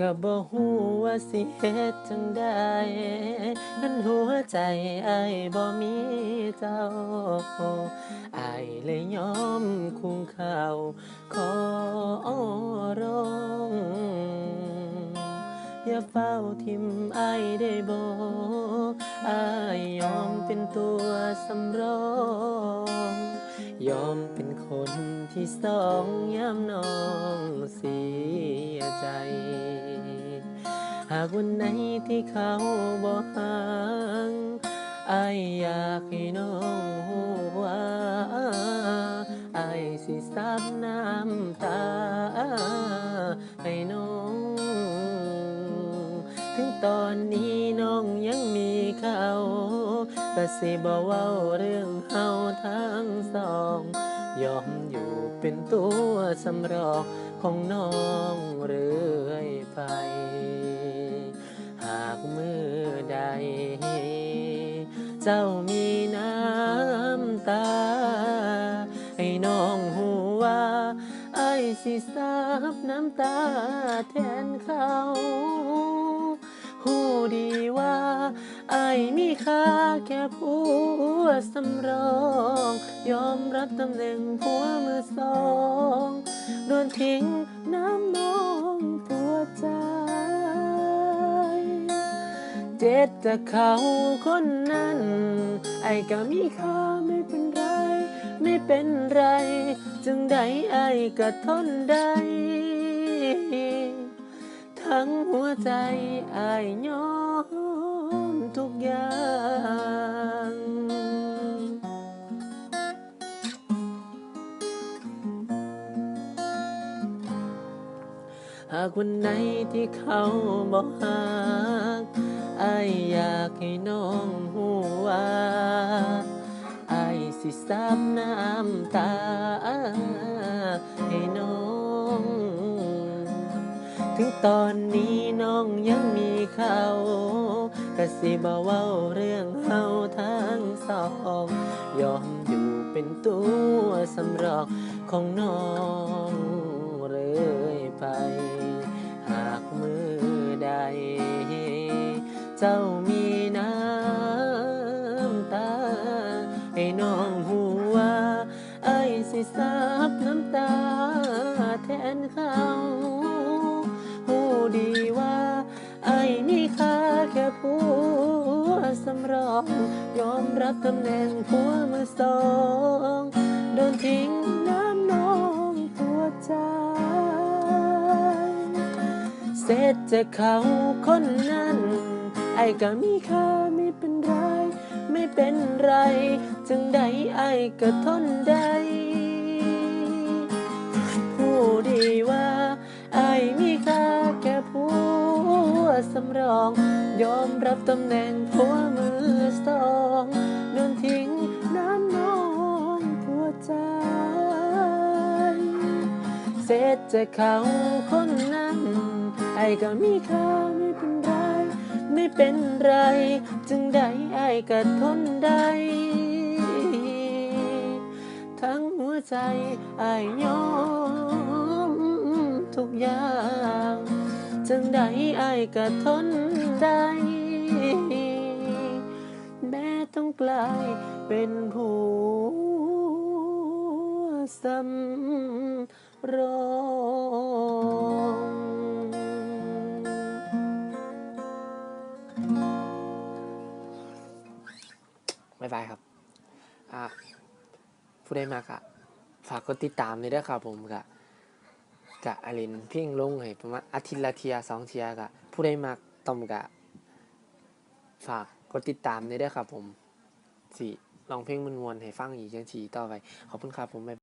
ก็บ่ฮู้ว่าสิเฮ็ดจังใดคันหัวใจไอ้บ่มีเจ้าไอ้เลยยอมคุงข้าวขอร้องอย่าเฝ้าทิมไอายได้บอกอายอมเป็นตัวสำรอง ยอมเป็นคนที่สองยามนองากวันไหนที่เขาบอกห่างอายอยากให้น้องหูว่าอายสิซับน้ำตาให้น้อง ถึงตอนนี้น้องยังมีเขาก็สิบ่เว้าเรื่องเฮาทั้งสอง ยอมอยู่เป็นตัวสำรองของน้องเรื่อยไป เจ้ามีน้ำตา ให้น้องหูว่าไอ้ายสิซับน้ำตาแทนเขาหูดีว่าไอ้มีค่าแค่ผัวสำรอง ยอมรับตำแหน่งผัวมือสองโดนทิ้งน้ำ เจ็ดแต่เขาคนนั้น ไอ้ก็มีค่าไม่เป็นไร ไม่เป็นไร จึงได้ไอ้ก็ทนได้ ทั้งหัวใจไอ้ยยอมทุกอย่างหากวันไหนที่เขาบอกหัก ไออยากให้น้องหูว่าไอสิซับน้ำตาให้น้อง ถึงตอนนี้น้องยังมีเขาก็สิบ่เว้าเรื่องเฮาทั้งสอง ยอมอยู่เป็นตัวสำรองของน้องเรื่อยไป เจ้ามีน้ำตา ให้น้องหูว่าไอ้ายสิซับน้ำตาแทนเขาหูดีว่าไอ้มีค่าแค่ผัวสำรอง ยอมรับตำแหน่งผัวมือสองโดนทิ้งน้ำน้องตัวใจเสร็จจากเขาคนนั้น ไอ้ก็มีค่าไม่เป็นไร ไม่เป็นไรจึงได้ไอ้ก็ทนได้ผู้ดีว่าไอ้มีค่าแค่ผัวสำรอง ยอมรับตำแหน่งผัวมือสองโดนทิ้งน้ำน้องผัวใจ เสร็จจากเขาคนนั้นไอ้ก็มีค่า เป็นไร จึงได้ไอ้ก็ทนได้ ทั้งหัวใจไอ้ายยอมทุกอย่าง จึงได้ไอ้ายก็ทนได้ แม้ต้องกลายเป็นผู้สำรอง บ๊ายบายครับอ่าผู้ใดมากอะฝากกดติดตามเลยด้วยครับผมกะกะอลินเพ่งลงให้ประมาณอาทิตย์ละเทียสองเทียกะผู้ใดมากต้อมกะ ฝากกดติดตามเลยด้วยครับผมสิลองเพลงมวนๆให้ฟังอีกจังฉีต่อไป ขอบคุณครับผม